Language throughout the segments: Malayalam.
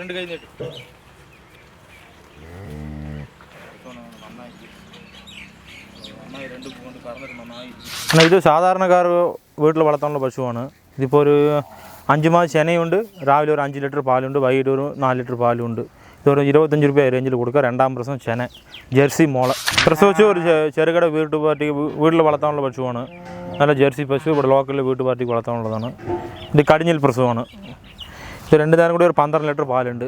രണ്ട് കൈ നീട്ട്. ഇത് സാധാരണക്കാർ വീട്ടിൽ വളർത്താനുള്ള പശുവാണ്. ഇതിപ്പോൾ ഒരു അഞ്ച് മാസം ചെനയുണ്ട് രാവിലെ ഒരു അഞ്ച് ലിറ്റർ പാലുണ്ട് വൈകിട്ട് ഒരു നാല് ലിറ്റർ പാലുണ്ട്. ഇതൊരു ഇരുപത്തഞ്ച് രൂപ റേഞ്ചിൽ കൊടുക്കുക. രണ്ടാം പ്രസവം ചെന ജെർസി മോള. പ്രസവിച്ച് ഒരു ചെറുകിട വീട്ടു പാർട്ടി വീട്ടിൽ വളർത്താനുള്ള പശുവാണ്. നല്ല ജെർസി പശു ഇവിടെ ലോക്കലിൽ വീട്ടു പാർട്ടിക്ക് വളർത്താനുള്ളതാണ്. ഇത് കടിഞ്ഞിൽ പ്രസവമാണ്. ഇത് രണ്ട് നേരം കൂടി ഒരു പന്ത്രണ്ട് ലിറ്റർ പാലുണ്ട്.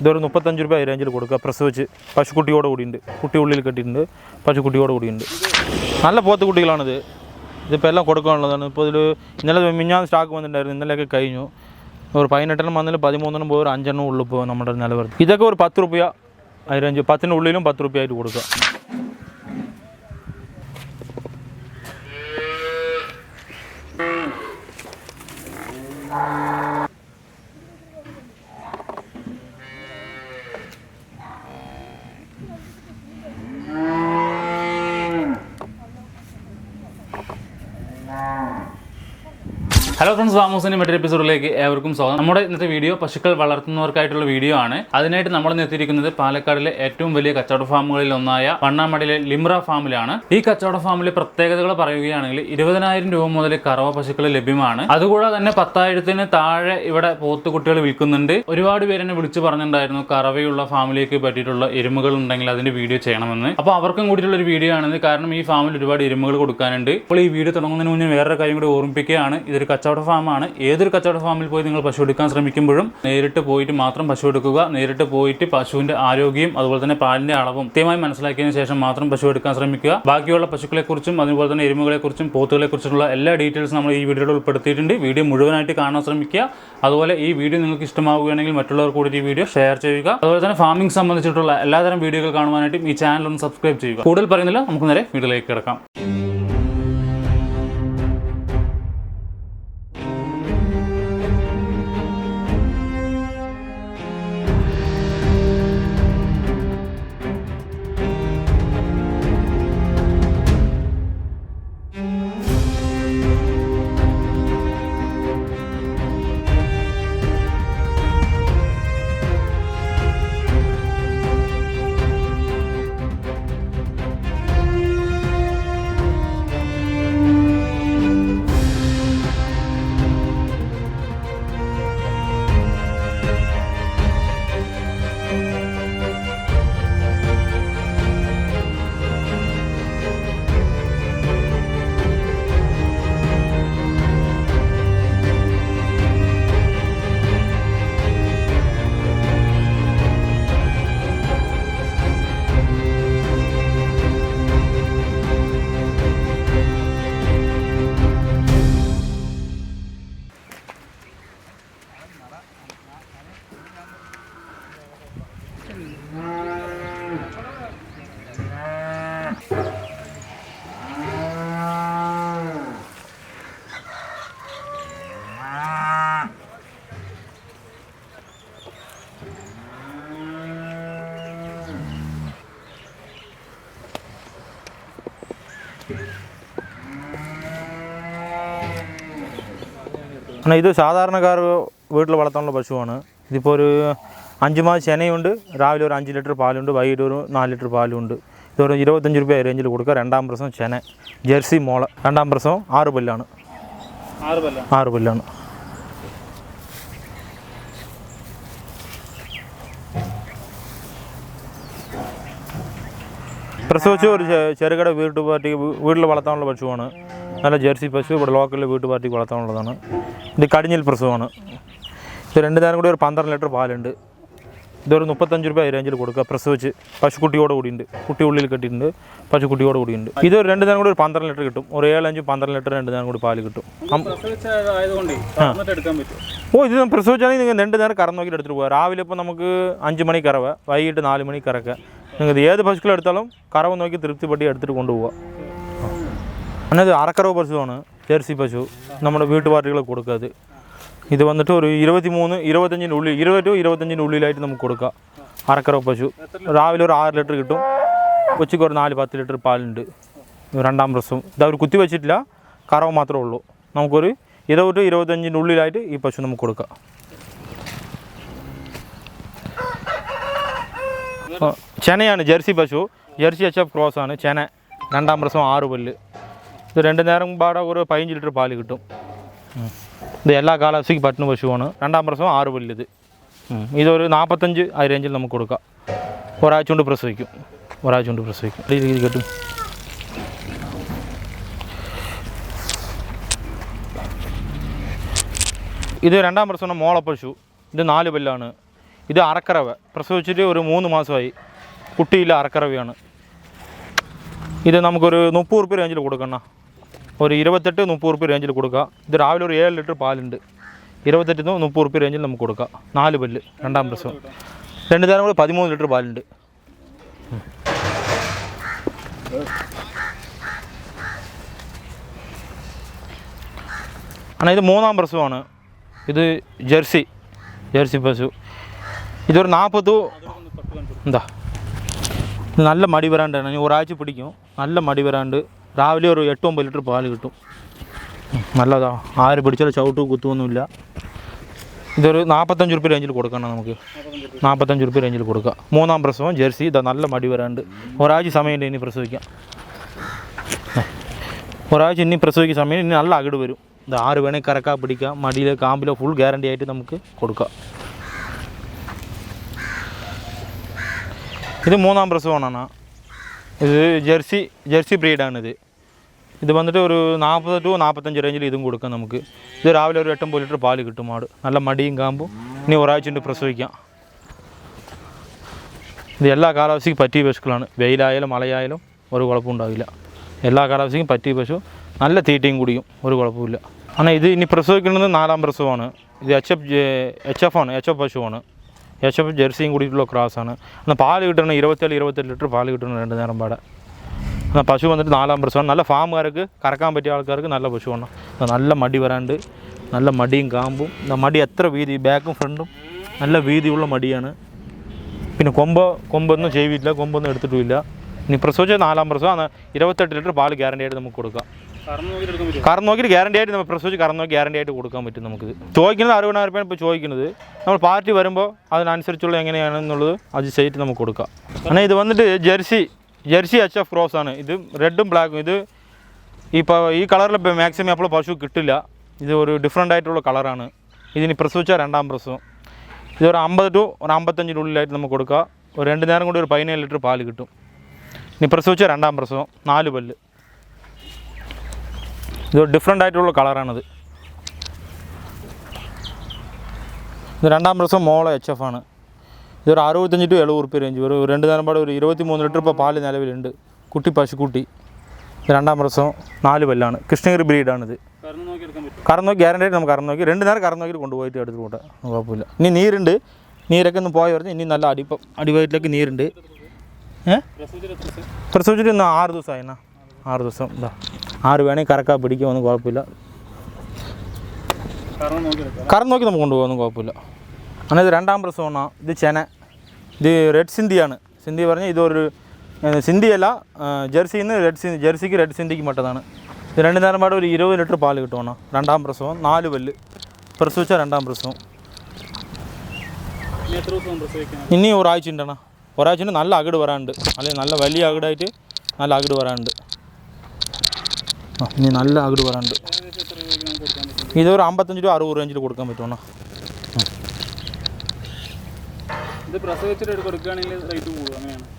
ഇതൊരു മുപ്പത്തഞ്ച് രൂപ റേഞ്ചിൽ കൊടുക്കുക. പ്രസവിച്ച് പശുക്കുട്ടിയോട് കൂടിയുണ്ട്. കുട്ടി ഉള്ളിൽ കെട്ടിയിട്ടുണ്ട്. പശുക്കുട്ടിയോട് കൂടിയുണ്ട്. നല്ല പോത്ത് കുട്ടികളാണിത്. ഇതിപ്പോൾ എല്ലാം കൊടുക്കാനുള്ളതാണ്. ഇപ്പോൾ ഇതിൽ ഇന്നലെ മിഞ്ഞാന്ന് സ്റ്റോക്ക് വന്നിട്ടുണ്ടായിരുന്നു. ഇന്നലെയൊക്കെ കഴിഞ്ഞു. ഒരു പതിനെട്ടെണ്ണം വന്നതിൽ പതിമൂന്നെണ്ണം പോയി ഒരു അഞ്ചെണ്ണം ഉള്ളു ഇപ്പോൾ നമ്മുടെ നിലവറ ഇതൊക്കെ ഒരു പത്ത് റുപ്യ അത് റേഞ്ച് പത്തിന്റെ ഉള്ളിലും പത്ത് റുപ്യ ആയിട്ട് കൊടുക്കുക. God ഹലോ ഫ്രണ്ട്സ് വാമോസിന്റെ മറ്റൊരു എപ്പിസോഡിലേക്ക് ഏവർക്കും സ്വാഗതം. നമ്മുടെ ഇന്നത്തെ വീഡിയോ പശുക്കൾ വളർത്തുന്നവർക്കായിട്ടുള്ള വീഡിയോ ആണ്. അതിനായിട്ട് നമ്മൾ നിർത്തിയിരിക്കുന്നത് പാലക്കാടിലെ ഏറ്റവും വലിയ കച്ചവട ഫാമുകളിൽ ഒന്നായ വണ്ണാമടിയിലെ ലിംറ ഫാമിലാണ്. ഈ കച്ചവട ഫാമിലെ പ്രത്യേകതകൾ പറയുകയാണെങ്കിൽ ഇരുപതിനായിരം രൂപ മുതൽ കറവ പശുക്കൾ ലഭ്യമാണ്. അതുകൂടാതെ തന്നെ പത്തായിരത്തിന് താഴെ ഇവിടെ പോത്തുകുട്ടികൾ വിൽക്കുന്നുണ്ട്. ഒരുപാട് പേര് എന്നെ വിളിച്ചു പറഞ്ഞിട്ടുണ്ടായിരുന്നു കറവയുള്ള ഫാമിലേക്ക് പറ്റിയിട്ടുള്ള എരുമകൾ ഉണ്ടെങ്കിൽ അതിന്റെ വീഡിയോ ചെയ്യണമെന്ന്. അപ്പോൾ അവർക്കും കൂടിയിട്ടുള്ള ഒരു വീഡിയോ ആണിത്. കാരണം ഈ ഫാമിൽ ഒരുപാട് എരുമകൾ കൊടുക്കാനുണ്ട്. അപ്പോൾ ഈ വീഡിയോ തുടങ്ങുന്നതിന് മുന്നേ വേറൊരു കാര്യം കൂടി ഓർമ്മിപ്പിക്കുകയാണ്. ഇതൊരു കച്ചവട ഫാമാണ്. ഏതൊരു കച്ചവട ഫാമിൽ പോയി നിങ്ങൾ പശു എടുക്കാൻ ശ്രമിക്കുമ്പോഴും നേരിട്ട് പോയിട്ട് മാത്രം പശു എടുക്കുക നേരിട്ട് പോയിട്ട് പശുവിന്റെ ആരോഗ്യം അതുപോലെ തന്നെ പാലിന്റെ അളവും കൃത്യമായി മനസ്സിലാക്കിയതിനു ശേഷം മാത്രം പശു എടുക്കാൻ ശ്രമിക്കുക. ബാക്കിയുള്ള പശുക്കളെ കുറിച്ചും അതുപോലെ തന്നെ എരുമകളെ കുറിച്ചും പോത്തുകളെ കുറിച്ചുള്ള എല്ലാ ഡീറ്റെയിൽസും നമ്മൾ ഈ വീഡിയോയിൽ ഉൾപ്പെടുത്തിയിട്ടുണ്ട്. വീഡിയോ മുഴുവനായിട്ട് കാണാൻ ശ്രമിക്കുക. അതുപോലെ ഈ വീഡിയോ നിങ്ങൾക്ക് ഇഷ്ടമാവുകയാണെങ്കിൽ മറ്റുള്ളവർ കൂടി ഈ വീഡിയോ ഷെയർ ചെയ്യുക. അതുപോലെ തന്നെ ഫാമിംഗ് സംബന്ധിച്ചിട്ടുള്ള എല്ലാതരം വീഡിയോകൾ കാണുവാനായിട്ടും ഈ ചാനൽ ഒന്ന് സബ്സ്ക്രൈബ് ചെയ്യുക. കൂടുതൽ പറയുന്നില്ല നമുക്ക് നേരെ വീഡിയോയിലേക്ക് കിടക്കാം. എന്നാൽ ഇത് സാധാരണക്കാർ വീട്ടിൽ വളർത്താനുള്ള പശുവാണ്. ഇതിപ്പോൾ ഒരു അഞ്ച് മാസം ചെനയുണ്ട് രാവിലെ ഒരു അഞ്ച് ലിറ്റർ പാലുണ്ട് വൈകിട്ട് ഒരു നാല് ലിറ്റർ പാലുണ്ട്. ഇതൊരു ഇരുപത്തഞ്ച് രൂപ റേഞ്ചിൽ കൊടുക്കുക. രണ്ടാം പ്രസവം ചെന ജെർസി മോള രണ്ടാം പ്രസവം ആറ് പല്ലാണ്. ആറ് പല്ല ആറ് പല്ലാണ്. പ്രസവിച്ച് ഒരു ചെറുകിട വീട്ടു പാർട്ടി വീട്ടിൽ വളർത്താനുള്ള പശുവാണ്. നല്ല ജേഴ്സി പശു ഇവിടെ ലോക്കലിൽ വീട്ടു പാർട്ടിക്ക് വളർത്താനുള്ളതാണ്. ഇത് കടിഞ്ഞിൽ പ്രസവമാണ്. ഇത് രണ്ട് നേരം കൂടി ഒരു പന്ത്രണ്ട് ലിറ്റർ പാലുണ്ട്. ഇതൊരു മുപ്പത്തഞ്ച് രൂപ റേഞ്ചിൽ കൊടുക്കുക. പ്രസവിച്ച് പശുക്കുട്ടിയോട് കൂടിയുണ്ട്. കുട്ടി ഉള്ളിൽ കെട്ടിയിട്ടുണ്ട്. പശുക്കുട്ടിയോട് കൂടിയുണ്ട്. ഇത് ഒരു രണ്ട് നേരം കൂടി ഒരു പന്ത്രണ്ട് ലിറ്റർ കിട്ടും. ഒരു ഏഴഞ്ച് പന്ത്രണ്ട് ലിറ്റർ രണ്ട് നേരം കൂടി പാൽ കിട്ടും. ഓ ഇത് പ്രസവിച്ചാണെങ്കിൽ നിങ്ങൾ രണ്ട് നേരം കറന്നോക്കിയിട്ട് എടുത്തിട്ട് പോകാം. രാവിലെ ഇപ്പോൾ നമുക്ക് അഞ്ച് മണി കറവ വൈകിട്ട് നാല് മണി നിങ്ങൾക്ക് ഏത് പശുക്കളെ എടുത്താലും കറവ് നോക്കി തൃപ്തിപ്പെട്ടി എടുത്തിട്ട് കൊണ്ടുപോവുക. അങ്ങനെ അറക്കറവ് പശുവാണ് ജേഴ്സി പശു. നമ്മുടെ വീട്ടുപാർട്ടികളെ കൊടുക്കുക ഇത് വന്നിട്ട് ഒരു ഇരുപത്തി മൂന്ന് ഇരുപത്തഞ്ചിന്റെ ഉള്ളിൽ ഇരുപത് ടു ഇരുപത്തഞ്ചിന്റെ ഉള്ളിലായിട്ട് നമുക്ക് കൊടുക്കാം. അറക്കറവ് പശു. രാവിലെ ഒരു ആറ് ലിറ്റർ കിട്ടും. ഉച്ചയ്ക്ക് ഒരു നാല് പത്ത് ലിറ്റർ പാലുണ്ട്. രണ്ടാം പ്രസവം. ഇത് അവർ കുത്തി വെച്ചിട്ടില്ല. കറവ് മാത്രമേ ഉള്ളൂ. നമുക്കൊരു ഇരുപത് ടു ഇരുപത്തഞ്ചിന്റെ ഉള്ളിലായിട്ട് ഈ പശു നമുക്ക് കൊടുക്കാം. ചെനയാണ് ജെർസി പശു. ജെർസി എച്ച് എഫ് ക്രോസ് ആണ്. ചെന. രണ്ടാം പ്രസവം ആറ് പല്ല്. ഇത് രണ്ട് നേരം പാടെ ഒരു പതിനഞ്ച് ലിറ്റർ പാൽ കിട്ടും. ഇത് എല്ലാ കാലാവസ്ഥയ്ക്ക് പറ്റുന്ന പശുവാണ്. രണ്ടാം പ്രസവം ആറ് പല്ല് ഇത്. ഇതൊരു നാൽപ്പത്തഞ്ച് ആ റേഞ്ചിൽ നമുക്ക് കൊടുക്കാം. ഒരാഴ്ച കൊണ്ട് പ്രസവിക്കും. ഒരാഴ്ച കൊണ്ട് പ്രസവിക്കും. രീതി കിട്ടും. ഇത് രണ്ടാം പ്രസവം മോള പശു. ഇത് നാല് പല്ലാണ്. ഇത് അറക്കറവ. പ്രസവിച്ചിട്ട് ഒരു മൂന്ന് മാസമായി. കുട്ടിയില്ല അറക്കറവയാണ്. ഇത് നമുക്കൊരു മുപ്പത് റുപ്യ റേഞ്ചിൽ കൊടുക്കണം ഒരു ഇരുപത്തെട്ട് മുപ്പത് റുപ്യ റേഞ്ചിൽ കൊടുക്കുക ഇത് രാവിലെ ഒരു ഏഴ് ലിറ്റർ പാലുണ്ട്. ഇരുപത്തെട്ട് മുപ്പത് റുപ്യ റേഞ്ചിൽ നമുക്ക് കൊടുക്കാം. നാല് പല്ല് രണ്ടാം പ്രസവം. രണ്ട് നേരം കൂടി പതിമൂന്ന് ലിറ്റർ പാലുണ്ട്. ആണ് ഇത് മൂന്നാം പ്രസവമാണ്. ഇത് ജെർസി. ജെർസി പശു. ഇതൊരു നാൽപ്പത് എന്താ? നല്ല മടി വരാണ്ടാണ്. ഒരാഴ്ച പിടിക്കും. നല്ല മടി വരാണ്ട് രാവിലെ ഒരു എട്ട് ഒമ്പത് ലിറ്റർ പാൽ കിട്ടും. നല്ലതാ. ആര് പിടിച്ചാലും ചവിട്ട് കുത്തുമൊന്നുമില്ല ഇതൊരു നാൽപ്പത്തഞ്ച് റുപ്യ റേഞ്ചിൽ കൊടുക്കണം നമുക്ക്. നാൽപ്പത്തഞ്ച് റുപ്യ റേഞ്ചിൽ കൊടുക്കുക മൂന്നാം പ്രസവം ജേഴ്സി ഇതാ നല്ല മടി വരാണ്ട്. ഒരാഴ്ച സമയമില്ല ഇനി പ്രസവിക്കാം ഒരാഴ്ച ഇനി പ്രസവിക്കുന്ന സമയം ഇനി നല്ല അകിട് വരും. ഇത് ആറ് വേണേൽ കറക്കാ പിടിക്കാം. മടിയിലോ കാമ്പിലോ ഫുൾ ഗ്യാരണ്ടി ആയിട്ട് നമുക്ക് കൊടുക്കാം. ഇത് മൂന്നാം പ്രസവമാണ് ഇത് ജെർസി ജെർസി ബ്രീഡാണിത് ഇത് വന്നിട്ട് ഒരു നാൽപ്പത് ടു നാൽപ്പത്തഞ്ച് റേഞ്ചിൽ ഇതും കൊടുക്കാം നമുക്ക് ഇത് രാവിലെ ഒരു എട്ടൊമ്പത് ലിറ്റർ പാല് കിട്ടും മാട് നല്ല മടിയും കാമ്പും ഇനി ഒരാഴ്ച കൊണ്ട് പ്രസവിക്കാം ഇത് എല്ലാ കാലാവസ്ഥയ്ക്കും പറ്റിയ പശുക്കളാണ് വെയിലായാലും മഴയായാലും ഒരു കുഴപ്പമുണ്ടാവില്ല എല്ലാ കാലാവസ്ഥയ്ക്കും പറ്റിയ പശു നല്ല തീറ്റയും കുടിയും ഒരു കുഴപ്പമില്ല ஆனால் ഇത് ഇനി പ്രസവിക്കുന്നത് നാലാം പ്രസവമാണ് ഇത് എച്ച് എഫ് എച്ച് എഫ് ആണ് എച്ച് എഫ് പശുവാണ് എഫ് ജെർസിയും കൂടിയിട്ടുള്ള ക്രോസാണ് എന്നാൽ പാൽ കിട്ടണം ഇരുപത്തേഴ് ഇരുപത്തെട്ട് ലിറ്റർ പാൽ കിട്ടണം രണ്ട് നേരം പാടെ. എന്നാൽ പശു വന്നിട്ട് നാലാം പ്രസവമാണ് നല്ല ഫാമുകാർക്ക് കറക്കാൻ പറ്റിയ ആൾക്കാർക്ക് നല്ല പശുവാണ് നല്ല മടി വരാണ്ട് നല്ല മടിയും കാമ്പും മടി എത്ര വീതി ബാക്കും ഫ്രണ്ടും നല്ല വീതിയുള്ള മടിയാണ്. പിന്നെ കൊമ്പ് കൊമ്പൊന്നും ചെയ്തില്ല കൊമ്പൊന്നും എടുത്തിട്ടുമില്ല. ഇനി പ്രസവിച്ച നാലാം പ്രസവം ഇരുപത്തെട്ട് ലിറ്റർ പാൽ ഗ്യാരണ്ടി ആയിട്ട് നമുക്ക് കൊടുക്കാം. കറന്ന് നോക്കിയിട്ട് ഗ്യാരണ്ടി ആയിട്ട് നമ്മൾ പ്രസവിച്ച് കറന്ന് നോക്കി ഗ്യാരണ്ടി ആയിട്ട് കൊടുക്കാൻ പറ്റും നമുക്ക് ചോദിക്കുന്നത് അറുപതിനായിരം രൂപയാണ് ഇപ്പോൾ ചോദിക്കുന്നത്. നമ്മൾ പാർട്ടി വരുമ്പോൾ അതിനനുസരിച്ചുള്ള എങ്ങനെയാണെന്നുള്ളത് അത് ചെയ്തിട്ട് നമുക്ക് കൊടുക്കാം. അങ്ങനെ ഇത് വന്നിട്ട് Jersey Jersey H F cross ആണ്. ഇത് റെഡും ബ്ലാക്കും ഇത് ഇപ്പോൾ ഈ കളറിൽ മാക്സിമം അപ്പോൾ പശു കിട്ടില്ല. ഇത് ഒരു ഡിഫറെന്റ് ആയിട്ടുള്ള കളറാണ് ഇതിന് പ്രസവിച്ച രണ്ടാം പ്രസവം. ഇതൊരു അമ്പത് ടു ഒരു അമ്പത്തഞ്ചിന്റെ ഉള്ളിലായിട്ട് നമുക്ക് കൊടുക്കുക ഒരു രണ്ട് നേരം കൂടി ഒരു പതിനേഴ് ലിറ്റർ പാൽ കിട്ടും. ഇനി പ്രസവിച്ച രണ്ടാം പ്രസവം. നാല് പല്ല്. ഇത് ഡിഫറെന്റ് ആയിട്ടുള്ള കളറാണിത് ഇത് രണ്ടാം ദിവസം മോള എച്ച് എഫ് ആണ്. ഇതൊരു അറുപത്തഞ്ച് ടു എഴുപത് റുപ്യ റേഞ്ച് ഒരു രണ്ട് നേരം പാടെ ഒരു ഇരുപത്തി മൂന്ന് ലിറ്റർ ഇപ്പോൾ പാൽ നിലവിലുണ്ട്. കുട്ടി പശുക്കുട്ടി. രണ്ടാം പ്രസവം നാല് പല്ലാണ്. കൃഷ്ണഗിരി ബ്രീഡാണിത് കറന്നു നോക്കി ഗ്യാരണ്ടി ആയിട്ട് നമുക്ക് കറന്നു നോക്കി. രണ്ട് നേരം കറന്നു നോക്കി കൊണ്ടുപോയിട്ട് എടുത്ത് കൂട്ടാം. കുഴപ്പമില്ല. ഇനി നീരുണ്ട്. നീരൊക്കെ ഒന്ന് പോയി പറഞ്ഞ് ഇനി നല്ല അടിപ്പം അടിവയറ്റിലേക്ക് നീരുണ്ട്. ഏഹ് പ്രസവിച്ചിട്ട് ഇന്ന് ആറ് ദിവസമായിരുന്നാ ആറ് ദിവസം ഇതാ. ആറ് വേണമെങ്കിൽ കറക്കാൻ പിടിക്കുമൊന്നും കുഴപ്പമില്ല. കറന്ന് നോക്കി നമുക്ക് കൊണ്ടുപോകാനും കുഴപ്പമില്ല. അങ്ങനെ ഇത് രണ്ടാം പ്രസവമാണ്. ഇത് ചെന. ഇത് റെഡ് സിന്ധിയാണ്. സിന്ധി പറഞ്ഞാൽ ഇതൊരു സിന്ധിയല്ല ജെർസിയിൽ നിന്ന് റെഡ് സിന്ധി ജെർസിക്ക് റെഡ് സിന്ധിക്ക് മട്ടതാണ് ഇത് രണ്ട് നേരം പാടെ ഒരു ഇരുപത് ലിറ്റർ പാൽ കിട്ടുവാണ് രണ്ടാം പ്രസവം. നാല് പല്ല്. പ്രസവിച്ച രണ്ടാം പ്രസവം. ഇനി ഒരാഴ്ച ഉണ്ടണ ഒരാഴ്ച നല്ല അകിട് വരാനുണ്ട്. അല്ലെങ്കിൽ നല്ല വലിയ അകിടായിട്ട് നല്ല അകിട് വരാനുണ്ട്. ഇനി നല്ല നമുക്ക് കൊടുക്കാൻ ഇതൊരു അമ്പത്തഞ്ച് രൂപ അറുപത് റേഞ്ചിൽ കൊടുക്കാൻ പറ്റുമോ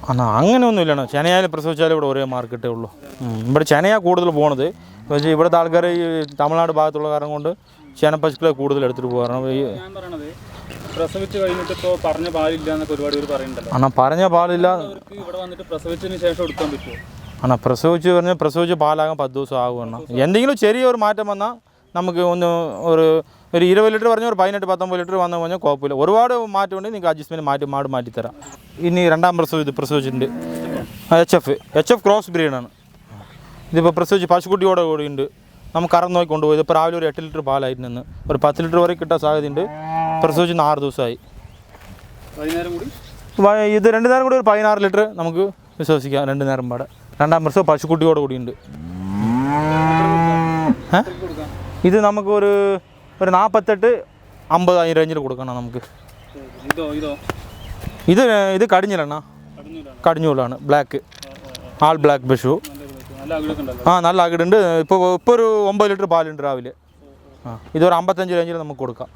അണ്ണാ അങ്ങനെയൊന്നും ഇല്ലണ്ണ ചെനയാൽ പ്രസവിച്ചാലും ഇവിടെ ഒരേ മാർക്കറ്റേ ഉള്ളൂ. ഇവിടെ ചെനയാണ് കൂടുതൽ പോണത്. പക്ഷേ ഇവിടുത്തെ ആൾക്കാർ ഈ തമിഴ്നാട് ഭാഗത്തുള്ള കാരണം കൊണ്ട് ചെന പശുക്കളെ കൂടുതൽ എടുത്തിട്ട് പോകാറാണ് ഈ പ്രസവിച്ച് കഴിഞ്ഞിട്ട് ഇപ്പോൾ പറഞ്ഞ പാലില്ല എന്നൊക്കെ ഒരുപാട് പേര് പറയുന്നുണ്ടല്ലോ. അണ്ണാ പറഞ്ഞ പാലില്ല ഇവിടെ വന്നിട്ട് പ്രസവിച്ചതിന് ശേഷം എടുക്കാൻ പറ്റുമോ അണ്ണാ പ്രസവിച്ച് പറഞ്ഞാൽ പ്രസവിച്ച് പാലാകാൻ പത്ത് ദിവസം ആകും അണ്ണാ. എന്തെങ്കിലും ചെറിയൊരു മാറ്റം വന്നാൽ നമുക്ക് ഒന്ന് ഒരു ഒരു ഇരുപത് ലിറ്റർ പറഞ്ഞാൽ ഒരു പതിനെട്ട് പത്തൊമ്പത് ലിറ്റർ വന്നു കഴിഞ്ഞാൽ കുഴപ്പമില്ല. ഒരുപാട് മാറ്റം ഉണ്ടെങ്കിൽ നിങ്ങൾക്ക് അഡ്ജസ്റ്റ്മെന്റ് മാറ്റി മാട് മാറ്റിത്തരാം ഇനി രണ്ടാം പ്രസവം ഇത് പ്രസവിച്ചിട്ടുണ്ട്. H F H F cross ബ്രീഡാണ് ഇതിപ്പോൾ പ്രസവിച്ച് പശുക്കുട്ടിയോടെ കൂടിയുണ്ട് നമുക്ക് കറന്ന് നോക്കി കൊണ്ടുപോയി. ഇതിപ്പോൾ രാവിലെ ഒരു എട്ട് ലിറ്റർ പാലായിട്ട് നിന്ന് ഒരു പത്ത് ലിറ്റർ വരെ കിട്ടാൻ സാധ്യതയുണ്ട്. പ്രസവിച്ച് ആറ് ദിവസമായി. ഇത് രണ്ട് നേരം കൂടി ഒരു പതിനാറ് ലിറ്റർ നമുക്ക് വിശ്വസിക്കാം രണ്ട് നേരം പാടെ. രണ്ടാം വർഷം പശുക്കുട്ടിയോട് കൂടിയുണ്ട്? ഇത് നമുക്ക് ഒരു ഒരു നാൽപ്പത്തെട്ട് അമ്പതായിരം റേഞ്ചിൽ കൊടുക്കണം നമുക്ക്. ഇതോ ഇതോ. കടിഞ്ഞിലെണ്ണ? കടിഞ്ഞൂലാണ്. ബ്ലാക്ക് ആൾ ബ്ലാക്ക് പശു. ആ നല്ല അകിടുണ്ട്. ഇപ്പോൾ ഇപ്പോൾ ഒരു ഒമ്പത് ലിറ്റർ പാലുണ്ട് രാവിലെ. ആ ഇതൊരു അമ്പത്തഞ്ച് റേഞ്ചിൽ നമുക്ക് കൊടുക്കാം.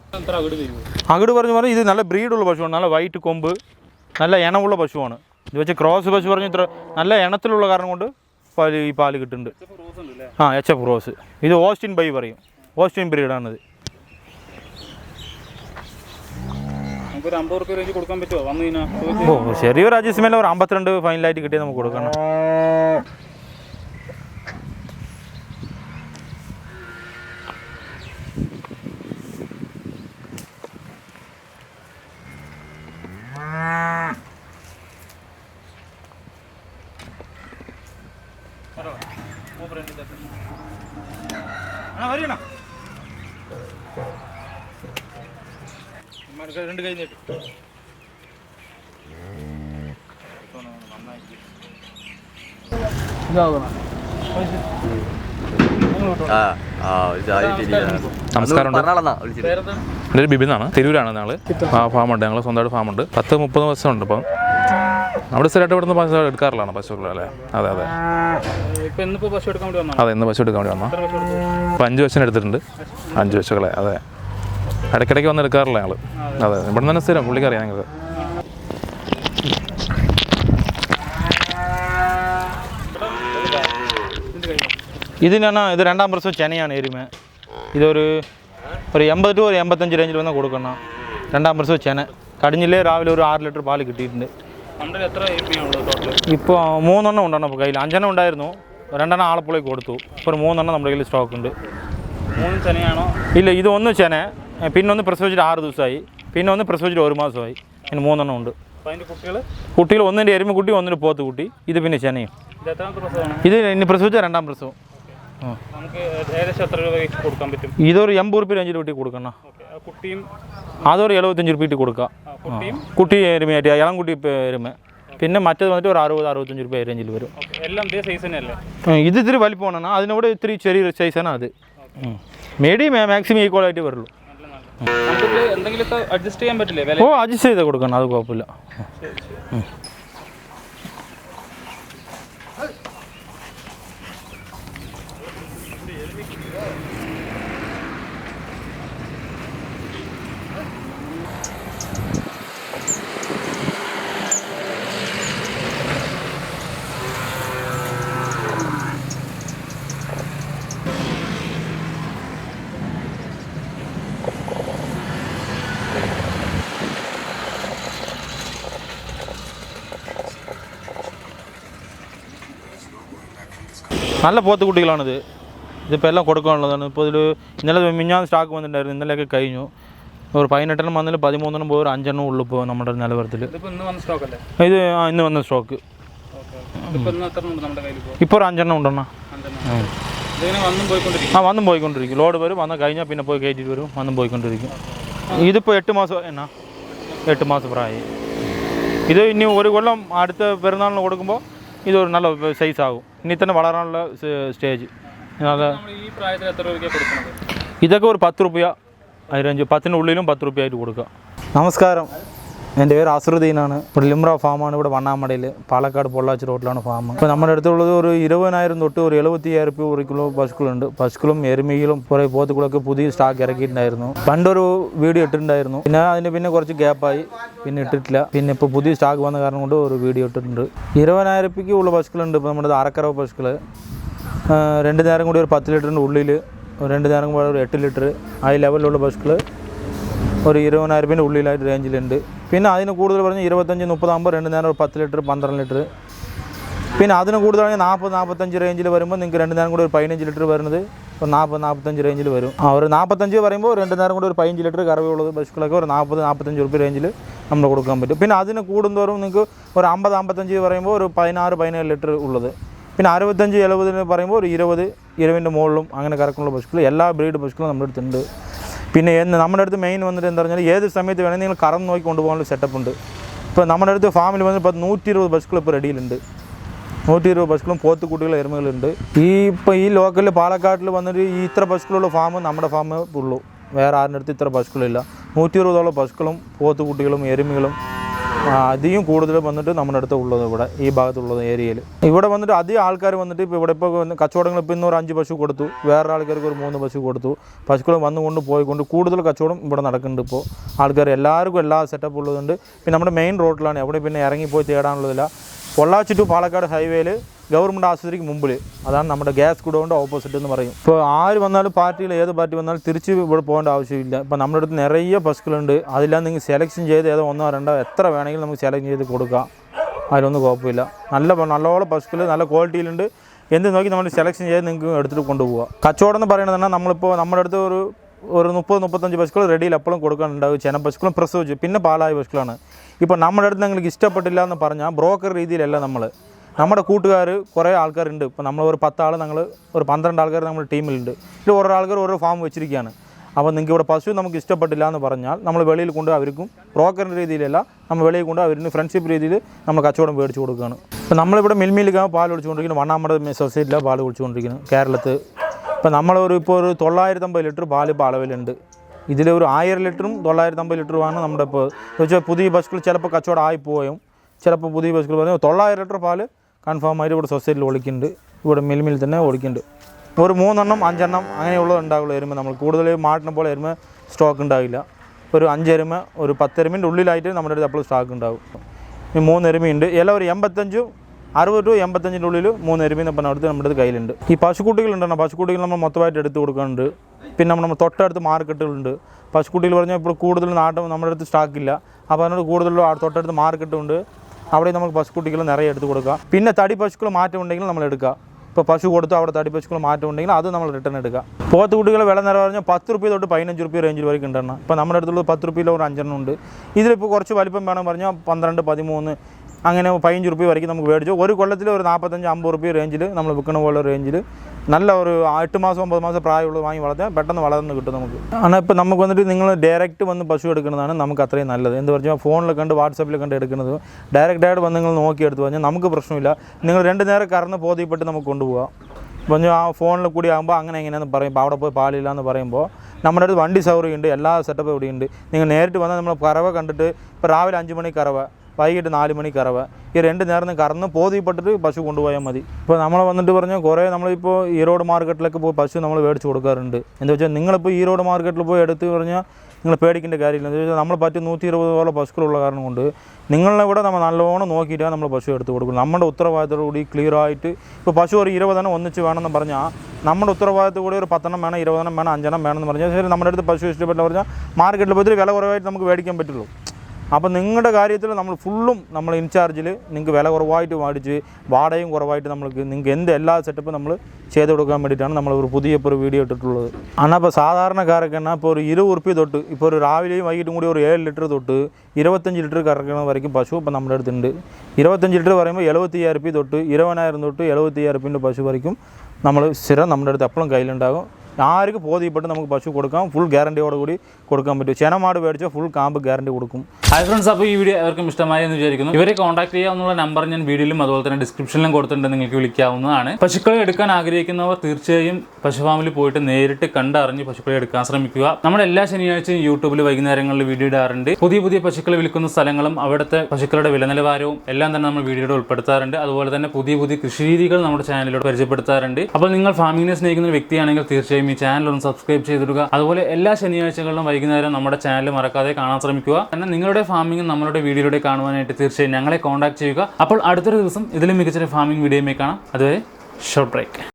അകിട് പറഞ്ഞു പറഞ്ഞാൽ ഇത് നല്ല ബ്രീഡുള്ള പശുവാണ്. നല്ല വൈറ്റ് കൊമ്പ് നല്ല ഇണമുള്ള പശുവാണ്. ഇത് വെച്ച് ക്രോസ് പശു പറഞ്ഞു ഇത്ര നല്ല ഇണത്തിലുള്ള കാരണം കൊണ്ട് പാൽ ഈ പാൽ കിട്ടുന്നുണ്ട്. റോസ്. ആ എച്ച് എഫ് ക്രോസ് ഇത് ഓസ്റ്റിൻ ബൈ പറയും ഓസ്റ്റിൻ ബ്രീഡാണിത് ഓ ചെറിയൊരു അഡ്ജസ്റ്റ്മെന്റ് ഒരു അമ്പത്തിരണ്ട് ഫൈനലായിട്ട് കിട്ടിയാൽ നമുക്ക് കൊടുക്കണം. രണ്ട് കൈ നീട്ട്. നമസ്കാരം എന്റെ എന്നാണ് തിരൂരാണ് ഞങ്ങൾ ആ ഫാമുണ്ട്. ഞങ്ങൾ സ്വന്തമായിട്ട് ഫാമുണ്ട്. പത്ത് മുപ്പത് ഉണ്ട് ഇപ്പം. നമ്മുടെ സ്ഥലമായിട്ട് ഇവിടുന്ന് പശു എടുക്കാറില്ലാണ് പശുക്കൾ അല്ലേ? അതെ അതെ. ഇപ്പൊ ഇന്നിപ്പോ പശു എടുക്കാൻ വേണ്ടി വന്നോ അതെ ഇന്ന് പശു എടുക്കാൻ വേണ്ടി വന്നാൽ എത്ര പശു എടുത്തു? ഇപ്പം അഞ്ച് പശുവിനെ എടുത്തിട്ടുണ്ട്. അഞ്ച് പശുക്കളെ അതെ. ഇടയ്ക്കിടയ്ക്ക് വന്ന് എടുക്കാറില്ല ഞങ്ങൾ അതെ. ഇവിടെ തന്നെ സ്ഥിരം. പുള്ളിക്കറിയാം ഞങ്ങൾക്ക്. ഇതിനാണ് ഇത് രണ്ടാം പ്രസവം ചെനയാണ് എരുമ. ഇതൊരു ഒരു എൺപത് ടു ഒരു എൺപത്തഞ്ച് റേഞ്ചിൽ വന്ന് കൊടുക്കണം. രണ്ടാം പ്രസവം ചെന കടിഞ്ഞില്ലേ രാവിലെ ഒരു ആറ് ലിറ്റർ പാൽ കിട്ടിയിട്ടുണ്ട്. ഇപ്പോൾ മൂന്നെണ്ണം ഉണ്ടാണ് അപ്പോൾ കയ്യിൽ. അഞ്ചെണ്ണം ഉണ്ടായിരുന്നു. രണ്ടെണ്ണം ആളപ്പുഴയ്ക്ക് കൊടുത്തു. ഇപ്പോൾ ഒരു മൂന്നെണ്ണം നമ്മുടെ കയ്യിൽ സ്റ്റോക്ക് ഉണ്ട്. മൂന്ന് ചെനയാണോ ഇല്ല ഇത് ഒന്ന് ചെന പിന്നെ ഒന്ന് പ്രസവിച്ചിട്ട് ആറ് ദിവസമായി. പിന്നെ ഒന്ന് പ്രസവിച്ചിട്ട് ഒരു മാസമായി. ഇനി മൂന്നെണ്ണം ഉണ്ട്. കുട്ടികൾ? കുട്ടികൾ ഒന്നിന്റെ എരുമക്കുട്ടി ഒന്നിന്റെ പോത്ത് കുട്ടി ഇത് പിന്നെ ചെനയും ഇത് ഇനി പ്രസവിച്ച രണ്ടാം പ്രസവം. നമുക്ക് ഏകദേശം എത്ര രൂപ കൊടുക്കാൻ പറ്റും? ഇതൊരു എൺപത് റുപ്യ റേഞ്ചിൽ വീട്ടിൽ കൊടുക്കണം. കുട്ടിയും അതൊരു എഴുപത്തഞ്ച് റുപ്യ കൊടുക്കാം. കുട്ടി എരുമയായിട്ട് ഇളം കുട്ടി എരുമ. പിന്നെ മറ്റേത് വന്നിട്ട് ഒരു അറുപത് അറുപത്തഞ്ച് രൂപ റേഞ്ചിൽ വരും. എല്ലാം ഇതേ സൈസ് തന്നെയല്ലേ? ഉം, ഇത് ഇത്തിരി വലിപ്പമാണ് അതിനോട് ഇത്തിരി ചെറിയ സൈസാണ് അത്. മേടി മാക്സിമം ഈക്വൽ ആയിട്ട് വരുള്ളൂ. നല്ല അഡ്ജസ്റ്റ് ചെയ്യാൻ പറ്റില്ലേ? ഓ അഡ്ജസ്റ്റ് ചെയ്ത് കൊടുക്കണം. അത് കുഴപ്പമില്ല. നല്ല പോത്ത് കുട്ടികളാണിത്. ഇതിപ്പോൾ എല്ലാം കൊടുക്കാനുള്ളതാണ്. ഇപ്പോൾ ഇതിൽ ഇന്നലെ മിഞ്ഞാന്ന് സ്റ്റോക്ക് വന്നിട്ടുണ്ടായിരുന്നു. ഇന്നലെയൊക്കെ കഴിഞ്ഞു. ഒരു പതിനെട്ടെണ്ണം വന്നതിൽ പതിമൂന്നെണ്ണം പോയി ഒരു അഞ്ചെണ്ണം ഉള്ളു ഇപ്പോൾ നമ്മുടെ നിലവാരത്തിൽ ഇത് ആ, ഇന്ന് വന്ന സ്റ്റോക്ക് ഇപ്പോൾ ഒരു അഞ്ചെണ്ണം ഉണ്ടെണ്ണ. ആ വന്നും പോയിക്കൊണ്ടിരിക്കും. ലോഡ് വരും വന്ന് കഴിഞ്ഞാൽ പിന്നെ പോയി കയറ്റിട്ട് വരും വന്നും പോയിക്കൊണ്ടിരിക്കും. ഇതിപ്പോൾ എട്ട് മാസം എന്നാ? എട്ട് മാസം പ്രായമായി. ഇത് ഇനി ഒരു കൊല്ലം അടുത്ത പെരുന്നാളിന് കൊടുക്കുമ്പോൾ തന്നെ വളരാനുള്ള സ്റ്റേജ് നല്ല നമ്മൾ ഈ പ്രായത്തിൽ എത്ര രൂപയ്ക്കാണ് കൊടുക്കുന്നത് ഇതൊക്കെ ഒരു പത്ത് റുപ്യ അതിനഞ്ച് പത്തിന്റെ ഉള്ളിലും പത്ത് റുപ്യ ആയിട്ട് കൊടുക്കുക നമസ്കാരം. എന്റെ പേര് അസറുദ്ദീനാണ് ലിംറ ഫാമാണ് ഇവിടെ വണ്ണാമടയിൽ പാലക്കാട് പൊള്ളാച്ചി റോഡിലാണ് ഫാം. ഇപ്പോൾ നമ്മുടെ അടുത്തുള്ളത് ഒരു ഇരുപതിനായിരം തൊട്ട് ഒരു എഴുപത്തിയായിരം രൂപ ഒരു കിലോ പശുക്കളുണ്ട് പശുക്കളും എരുമികളും കുറേ പോത്തുകളൊക്കെ പുതിയ സ്റ്റോക്ക് ഇറക്കിയിട്ടുണ്ടായിരുന്നു. പണ്ടൊരു വീഡിയോ ഇട്ടിട്ടുണ്ടായിരുന്നു. പിന്നെ അതിന് പിന്നെ കുറച്ച് ഗ്യാപ്പായി പിന്നെ ഇട്ടിട്ടില്ല. പിന്നെ ഇപ്പോൾ പുതിയ സ്റ്റോക്ക് വന്ന കാരണം കൊണ്ട് ഒരു വീഡിയോ ഇട്ടിട്ടുണ്ട്. ഇരുപതിനായിരം രൂപയ്ക്ക് ഉള്ള പശുക്കളുണ്ട് ഇപ്പോൾ നമ്മുടെ അരക്കറവ് പശുക്കൾ രണ്ട് നേരം കൂടി ഒരു പത്ത് ലിറ്ററിന്റെ ഉള്ളിൽ രണ്ട് നേരം കൂടി ഒരു എട്ട് ലിറ്റർ ആ ലെവലിലുള്ള ബസ്സുകൾ ഒരു ഇരുപതിനായിരം രൂപേന്റെ ഉള്ളിലായിട്ട് റേഞ്ചിലുണ്ട് പിന്നെ അതിന് കൂടുതൽ പറഞ്ഞ് ഇരുപത്തഞ്ച് മുപ്പതാകുമ്പോൾ രണ്ട് നേരം ഒരു പത്ത് ലിറ്റർ പന്ത്രണ്ട് ലിറ്റർ. പിന്നെ അതിന് കൂടുതലാണെങ്കിൽ നാൽപ്പത് നാൽപ്പത്തഞ്ച് റേഞ്ചിൽ വരുമ്പോൾ നിങ്ങൾക്ക് രണ്ട് നേരം കൂടി ഒരു പതിനഞ്ച് ലിറ്റർ വരുന്നത്. ഒരു നാൽപ്പത് നാൽപ്പത്തഞ്ച് റേഞ്ചിൽ വരും. ആ ഒരു നാൽപ്പത്തഞ്ച് പറയുമ്പോൾ രണ്ട് നേരം കൂടി ഒരു പതിനഞ്ച് ലിറ്റർ കറവുള്ളത് ബസ്സുകളൊക്കെ ഒരു നാൽപ്പത് നാൽപ്പത്തഞ്ച് റുപ്യ റേഞ്ചിൽ നമ്മൾ കൊടുക്കാൻ പറ്റും. പിന്നെ അതിന് കൂടുന്തോറും നിങ്ങൾക്ക് ഒരു അമ്പത് അമ്പത്തഞ്ച് പറയുമ്പോൾ ഒരു പതിനാറ് പതിനേഴ് ലിറ്റർ ഉള്ളത്. പിന്നെ അറുപത്തഞ്ച് എഴുപതിന് പറയുമ്പോൾ ഒരു ഇരുപത് ഇരുപതിന്റെ മുകളിലും അങ്ങനെ കറക്കുള്ള പശുക്കൾ എല്ലാ ബ്രീഡ് പശുക്കളും നമ്മുടെ അടുത്തുണ്ട്. പിന്നെ എന്ന് നമ്മുടെ അടുത്ത് മെയിൻ വന്നിട്ട് എന്താ പറഞ്ഞാൽ ഏത് സമയത്ത് വേണമെങ്കിൽ നിങ്ങൾ കറന്ന് നോക്കി കൊണ്ടുപോകാനുള്ള സെറ്റപ്പ് ഉണ്ട്. ഇപ്പോൾ നമ്മുടെ അടുത്ത് ഫാമിൽ വന്ന് ഇപ്പോൾ നൂറ്റി ഇരുപത് ബസ്സുകൾ ഇപ്പോൾ റെഡിയിലുണ്ട് നൂറ്റി ഇരുപത് ബസ്സുകളും പോത്തുകുട്ടികളും എരുമകളുണ്ട്. ഈ ഇപ്പോൾ ഈ ലോക്കലിൽ പാലക്കാട്ടിൽ വന്നിട്ട് ഈ ഇത്ര ബസ്സുകളുള്ള ഫാം നമ്മുടെ ഫാം ഉള്ളൂ. വേറെ ആരുടെ അടുത്ത് ഇത്ര ബസ്സുകളില്ല നൂറ്റി ഇരുപതോളം ബസ്സുകളും പോത്തുകുട്ടികളും എരുമകളും അധികം കൂടുതൽ വന്നിട്ട് നമ്മുടെ അടുത്ത് ഉള്ളത് ഇവിടെ ഈ ഭാഗത്തുള്ളത് ഏരിയയിൽ. ഇവിടെ വന്നിട്ട് അധികം ആൾക്കാർ വന്നിട്ട് ഇപ്പോൾ ഇവിടെ ഇപ്പോൾ കച്ചവടങ്ങൾ ഇപ്പോൾ ഇന്നൊരു അഞ്ച് പശു കൊടുത്തു വേറെ ആൾക്കാർക്ക് ഒരു മൂന്ന് പശു കൊടുത്തു. പശുക്കൾ വന്നുകൊണ്ട് പോയിക്കൊണ്ട് കൂടുതൽ കച്ചവടം ഇവിടെ നടക്കുന്നുണ്ട് ഇപ്പോൾ ആൾക്കാർ എല്ലാവർക്കും എല്ലാ സെറ്റപ്പ് ഉള്ളതുകൊണ്ട് പിന്നെ നമ്മുടെ മെയിൻ റോഡിലാണ് അവിടെ പിന്നെ ഇറങ്ങിപ്പോയി തേടാനുള്ളതില്ല. പൊള്ളാച്ചി ടു പാലക്കാട് ഹൈവേയിൽ ഗവൺമെന്റ് ആശുപത്രിക്ക് മുമ്പിൽ അതാണ് നമ്മുടെ ഗ്യാസ് കുടോണ്ട് ഓപ്പോസിറ്റ് എന്ന് പറയും. ഇപ്പോൾ ആര് വന്നാലും പാർട്ടിയിൽ ഏത് പാർട്ടി വന്നാലും തിരിച്ച് ഇവിടെ പോകേണ്ട ആവശ്യമില്ല. ഇപ്പോൾ നമ്മുടെ അടുത്ത് നിറയെ ബസ്സുകളുണ്ട്. അതെല്ലാം നിങ്ങൾ സെലക്ഷൻ ചെയ്ത് ഏതോ ഒന്നോ രണ്ടോ എത്ര വേണമെങ്കിലും നമുക്ക് സെലക്ട് ചെയ്ത് കൊടുക്കാം. അതിലൊന്നും കുഴപ്പമില്ല. നല്ല നല്ലോണം ബസ്സുകൾ നല്ല ക്വാളിറ്റിയിലുണ്ട്. എന്ത് നോക്കി നമ്മൾ സെലക്ഷൻ ചെയ്ത് നിങ്ങൾക്ക് എടുത്തിട്ട് കൊണ്ടുപോകുക കച്ചവടം എന്ന് പറയുന്നത് തന്നെ നമ്മളിപ്പോൾ നമ്മുടെ അടുത്ത് ഒരു ഒരു മുപ്പത് മുപ്പത്തഞ്ച് പശുക്കൾ റെഡിയിൽ എപ്പോഴും കൊടുക്കാനുണ്ടാവും. ചെന പശുക്കളും പ്രസവിച്ചു പിന്നെ പാലായ പശുക്കളാണ് ഇപ്പോൾ നമ്മുടെ അടുത്ത് നിങ്ങൾക്ക് ഇഷ്ടപ്പെട്ടില്ല എന്ന് പറഞ്ഞാൽ ബ്രോക്കർ രീതിയിലല്ല നമ്മൾ നമ്മുടെ കൂട്ടുകാർ കുറേ ആൾക്കാരുണ്ട്. ഇപ്പോൾ നമ്മൾ ഒരു പത്താൾ ഞങ്ങൾ ഒരു പന്ത്രണ്ട് ആൾക്കാർ നമ്മുടെ ടീമിലുണ്ട്. ഇതിൽ ഓരോ ആൾക്കാർ ഓരോ ഫാം വെച്ചിരിക്കുകയാണ്. അപ്പോൾ നിങ്ങൾക്ക് ഇവിടെ പശു നമുക്ക് ഇഷ്ടപ്പെട്ടില്ല എന്ന് പറഞ്ഞാൽ നമ്മൾ വെളിയിൽ കൊണ്ട് അവർക്കും ബ്രോക്കറിന്റെ രീതിയിലല്ല നമ്മൾ വെളിയിൽ കൊണ്ട് അവരിന് ഫ്രണ്ട്ഷിപ്പ് രീതിയിൽ നമ്മൾ കച്ചവടം മേടിച്ച് കൊടുക്കുകയാണ്. ഇപ്പോൾ നമ്മളിവിടെ മിൽമിയിലേക്കാണ് പാൽ ഒഴിച്ചുകൊണ്ടിരിക്കുന്നത് വണ്ണാമ്പട സൊസൈറ്റിയിലാണ് പാൽ ഒഴിച്ചുകൊണ്ടിരിക്കുന്നത് കേരളത്തിൽ ഇപ്പോൾ നമ്മളൊരു ഇപ്പോൾ ഒരു തൊള്ളായിരത്തമ്പത് ലിറ്റർ പാൽ ഇപ്പോൾ അളവിലുണ്ട്. ഇതിൽ ഒരു ആയിരം ലിറ്ററും തൊള്ളായിരത്തമ്പത് ലിറ്ററുമാണ് നമ്മുടെ ഇപ്പോൾ വെച്ചാൽ പുതിയ ബസ്സുകൾ ചിലപ്പോൾ കച്ചവടം ആയിപ്പോയും. ചിലപ്പോൾ പുതിയ ബസ്സുകൾ പറഞ്ഞു തൊള്ളായിരം ലിറ്റർ പാൽ കൺഫേം ആയിട്ട് ഇവിടെ സൊസൈറ്റിയിൽ ഒളിക്കുന്നുണ്ട്. ഇവിടെ മിൽമിൽ തന്നെ ഒളിക്കുന്നുണ്ട്. ഒരു മൂന്നെണ്ണം അഞ്ചെണ്ണം അങ്ങനെയുള്ളത് ഉണ്ടാവുള്ളൂ എരുമ നമ്മൾ. കൂടുതൽ മാട്ടിനെ പോലെ എരുമ സ്റ്റോക്ക് ഉണ്ടാവില്ല. ഒരു അഞ്ചെരുമ ഒരു പത്തെരുമിന്റെ ഉള്ളിലായിട്ട് നമ്മുടെ അടുത്ത് എപ്പോഴും സ്റ്റോക്ക് ഉണ്ടാവും. ഈ മൂന്ന് എരുമയുണ്ട്. എല്ലാം ഒരു എൺപത്തഞ്ചും അറുപത് ടു എൺപത്തഞ്ചിന്റെ ഉള്ളിൽ മൂന്ന് എരുമീൻ പറഞ്ഞ അടുത്ത് നമ്മുടെ അടുത്ത് കയ്യിലുണ്ട്. ഈ പശുക്കുട്ടികളുണ്ടല്ലോ പശുക്കുട്ടികൾ നമ്മൾ മൊത്തമായിട്ട് എടുത്ത് കൊടുക്കുന്നുണ്ട് പിന്നെ നമ്മൾ തൊട്ടടുത്ത് മാർക്കറ്റുകളുണ്ട്. പശുക്കുട്ടികൾ പറഞ്ഞാൽ ഇപ്പോൾ കൂടുതൽ നാട്ടം നമ്മുടെ അടുത്ത് സ്റ്റോക്കില്ല അപ്പോൾ അതിനോട് കൂടുതൽ ആ തൊട്ടടുത്ത് മാർക്കറ്റുണ്ട്. അവിടെ നമുക്ക് പശുക്കുട്ടികൾ നിറയെ എടുത്ത് കൊടുക്കാം. പിന്നെ തടി പശുക്കൾ മാറ്റം ഉണ്ടെങ്കിൽ നമ്മൾ എടുക്കുക. ഇപ്പോൾ പശു കൊടുത്തു അവിടെ തടി പശുക്കൾ മാറ്റം ഉണ്ടെങ്കിൽ അത് നമ്മൾ റിട്ടേൺ എടുക്കുക. പോത്ത് കുട്ടികൾ വില നില പറഞ്ഞാൽ പത്ത് റുപ്യ തൊട്ട് പതിനഞ്ച് റുപ്യ റേഞ്ചിൽ വരെയൊക്കെ ഉണ്ടെണ്ണം ഇപ്പോൾ നമ്മുടെ അടുത്തുള്ള പത്ത് റുപ്യയിൽ അഞ്ചെണ്ണം ഉണ്ട്. ഇതിലിപ്പോൾ കുറച്ച് വലിപ്പം വേണം പറഞ്ഞാൽ പന്ത്രണ്ട് പതിമൂന്ന് അങ്ങനെ പതിനഞ്ച് റുപ്യ വരയ്ക്കും നമുക്ക് മേടിച്ചു. ഒരു കൊല്ലത്തിൽ ഒരു നാൽപ്പത്തഞ്ച് അമ്പത് റുപ്യ റേഞ്ചിൽ നമ്മൾ വിൽക്കണ പോലെ റേഞ്ചിൽ നല്ല ഒരു എട്ട് മാസം ഒമ്പത് മാസം പ്രായമുള്ളത് വാങ്ങി വളർത്താൻ പെട്ടെന്ന് വളർന്ന് കിട്ടും നമുക്ക്. ആണ് ഇപ്പോൾ നമുക്ക് വന്നിട്ട് നിങ്ങൾ ഡയറക്റ്റ് വന്ന് പശു എടുക്കുന്നതാണ് നമുക്ക് അത്രയും നല്ലത്. എന്ന് പറഞ്ഞാൽ ഫോണിൽ കണ്ട് വാട്സപ്പിൽ കണ്ട് എടുക്കുന്നത്. ഡയറക്റ്റായിട്ട് വന്ന് നിങ്ങൾ നോക്കി എടുത്ത് പറഞ്ഞാൽ നമുക്ക് പ്രശ്നമില്ല. നിങ്ങൾ രണ്ട് നേരം കറന്ന് ബോധ്യപ്പെട്ട് നമുക്ക് കൊണ്ടുപോകാം അപ്പം ആ ഫോണിൽ കൂടി ആകുമ്പോൾ അങ്ങനെ എങ്ങനെയാന്ന് പറയും. അവിടെ പോയി പാലില്ല എന്ന് പറയുമ്പോൾ നമ്മുടെ അടുത്ത് വണ്ടി സൗകര്യമുണ്ട് എല്ലാ സെറ്റപ്പും ഇവിടെയുണ്ട്. നിങ്ങൾ നേരിട്ട് വന്നാൽ നമ്മൾ കറവ കണ്ടിട്ട് ഇപ്പോൾ രാവിലെ അഞ്ച് മണി കറവ. വൈകിട്ട് നാല് മണി കറവ. ഈ രണ്ട് നേരം കറന്ന് പോതിപ്പെട്ടിട്ട് പശു കൊണ്ടുപോയാൽ മതി. ഇപ്പോൾ നമ്മൾ വന്നിട്ട് പറഞ്ഞാൽ കുറേ നമ്മളിപ്പോൾ ഈറോഡ് മാർക്കറ്റിലൊക്കെ പോയി പശു നമ്മൾ മേടിച്ച് കൊടുക്കാറുണ്ട്. എന്താ വെച്ചാൽ നിങ്ങളിപ്പോൾ ഈറോഡ് മാർക്കറ്റിൽ പോയി എടുത്ത് പറഞ്ഞാൽ നിങ്ങൾ പേടിക്കേണ്ട കാര്യമില്ല. എന്ന് വെച്ചാൽ നമ്മൾ പറ്റി നൂറ്റി ഇരുപത് പോലെ പശുക്കളുള്ള കാരണം കൊണ്ട് നിങ്ങളെ ഇവിടെ നമ്മൾ നല്ലോണം നോക്കിയിട്ടാണ് നമ്മൾ പശു എടുത്ത് കൊടുക്കുന്നത്. നമ്മുടെ ഉത്തരവാദിത്തത്തോടു കൂടി ക്ലിയർ ആയിട്ട് ഇപ്പോൾ പശു ഒരു ഇരുപതെണ്ണം ഒന്നിച്ച് വേണമെന്ന് പറഞ്ഞാൽ നമ്മുടെ ഉത്തരവാദിത്തം കൂടി ഒരു പത്തെണ്ണം വേണം ഇരുപതെണ്ണം വേണം അഞ്ചെണ്ണം വേണമെന്ന് പറഞ്ഞാൽ ശരി നമ്മുടെ അടുത്ത് പശു ഇഷ്ടപ്പെട്ടില്ല പറഞ്ഞാൽ മാർക്കറ്റിൽ പോയിട്ട് വില കുറവായിട്ട് നമുക്ക് മേടിക്കാൻ പറ്റുള്ളൂ. അപ്പോൾ നിങ്ങളുടെ കാര്യത്തിൽ നമ്മൾ ഫുള്ളും നമ്മൾ ഇൻചാർജിൽ നിങ്ങൾക്ക് വില കുറവായിട്ട് മേടിച്ച് വാടകയും കുറവായിട്ട് നമ്മൾക്ക് നിങ്ങൾക്ക് എന്ത് എല്ലാ സെറ്റപ്പും നമ്മൾ ചെയ്ത് കൊടുക്കാൻ വേണ്ടിയിട്ടാണ് നമ്മൾ ഒരു പുതിയ ഇപ്പോൾ ഒരു വീഡിയോ ഇട്ടിട്ടുള്ളത്. ഇപ്പോൾ സാധാരണക്കാരൊക്കെ എന്നാൽ ഇപ്പോൾ ഒരു ഇരുപത് ഉറുപ്പ്യ തൊട്ട് ഇപ്പോൾ ഒരു രാവിലെയും വൈകിട്ടും കൂടി ഒരു ഏഴ് ലിറ്റർ തൊട്ട് ഇരുപത്തഞ്ച് ലിറ്റർ കറക്കണ വരയ്ക്കും പശു ഇപ്പം നമ്മുടെ അടുത്തുണ്ട്. ഇരുപത്തഞ്ച് ലിറ്റർ പറയുമ്പോൾ എഴുപത്തയ്യായിരം റുപ്യ തൊട്ട് ഇരുപതിനായിരം തൊട്ട് എഴുപത്തയ്യായിരം റുപ്യന്റെ പശു വരയ്ക്കും നമ്മൾ സ്ഥിരം നമ്മുടെ അടുത്ത് എപ്പോഴും കയ്യിലുണ്ടാകും. ആർക്ക് ബോധ്യപ്പെട്ട് നമുക്ക് പശു കൊടുക്കാം ഫുൾ ഗ്യാരണ്ടിയോട് കൂടി കൊടുക്കാൻ പറ്റും. ചെനമാട് മേടിച്ചാൽ ഫുൾ കാമ്പ് ഗ്യാരണ്ടി കൊടുക്കും. ഹൈ ഫ്രണ്ട്സ് അപ്പോൾ ഈ വീഡിയോ അവർക്കും ഇഷ്ടമായി എന്ന് വിചാരിക്കുന്നു. ഇവരെ കോൺടാക്ട് ചെയ്യാവുന്ന നമ്പർ ഞാൻ വീഡിയോയിലും അതുപോലെ തന്നെ ഡിസ്ക്രിപ്ഷനിലും കൊടുത്തിട്ടുണ്ട്. നിങ്ങൾക്ക് വിളിക്കാവുന്നതാണ്. പശുക്കളെ എടുക്കാൻ ആഗ്രഹിക്കുന്നവർ തീർച്ചയായും പശു ഫാമിൽ പോയിട്ട് നേരിട്ട് കണ്ടറിഞ്ഞ് പശുക്കളെ എടുക്കാൻ ശ്രമിക്കുക. നമ്മുടെ എല്ലാ ശനിയാഴ്ചയും യൂട്യൂബിൽ വൈകുന്നേരങ്ങളിൽ വീഡിയോ ഇടാറുണ്ട്. പുതിയ പുതിയ പശുക്കളെ വിൽക്കുന്ന സ്ഥലങ്ങളും അവിടുത്തെ പശുക്കളുടെ വില നിലവാരവും എല്ലാം തന്നെ നമ്മൾ വീഡിയോയിൽ ഉൾപ്പെടുത്താറുണ്ട്. അതുപോലെ തന്നെ പുതിയ പുതിയ കൃഷി രീതികൾ നമ്മുടെ ചാനലിലൂടെ പരിചയപ്പെടുത്താറുണ്ട്. അപ്പോൾ നിങ്ങൾ ഫാമിങ്ങിനെ സ്നേഹിക്കുന്ന വ്യക്തിയാണെങ്കിൽ തീർച്ചയായും ഈ ചാനൽ ഒന്ന് സബ്സ്ക്രൈബ് ചെയ്തിടുക. അതുപോലെ എല്ലാ ശനിയാഴ്ചകളിലും വൈകുന്നേരം നമ്മുടെ ചാനൽ മറക്കാതെ കാണാൻ ശ്രമിക്കുക. തന്നെ നിങ്ങളുടെ ഫാമിംഗ് നമ്മളുടെ വീഡിയോയിലൂടെ കാണുവാനായിട്ട് തീർച്ചയായും ഞങ്ങളെ കോൺടാക്ട് ചെയ്യുക. അപ്പോൾ അടുത്തൊരു ദിവസം ഇതിലും മികച്ചൊരു ഫാമിംഗ് വീഡിയോയുമായി കാണാം. അതുവരെ ഷോർട്ട് ബ്രേക്ക്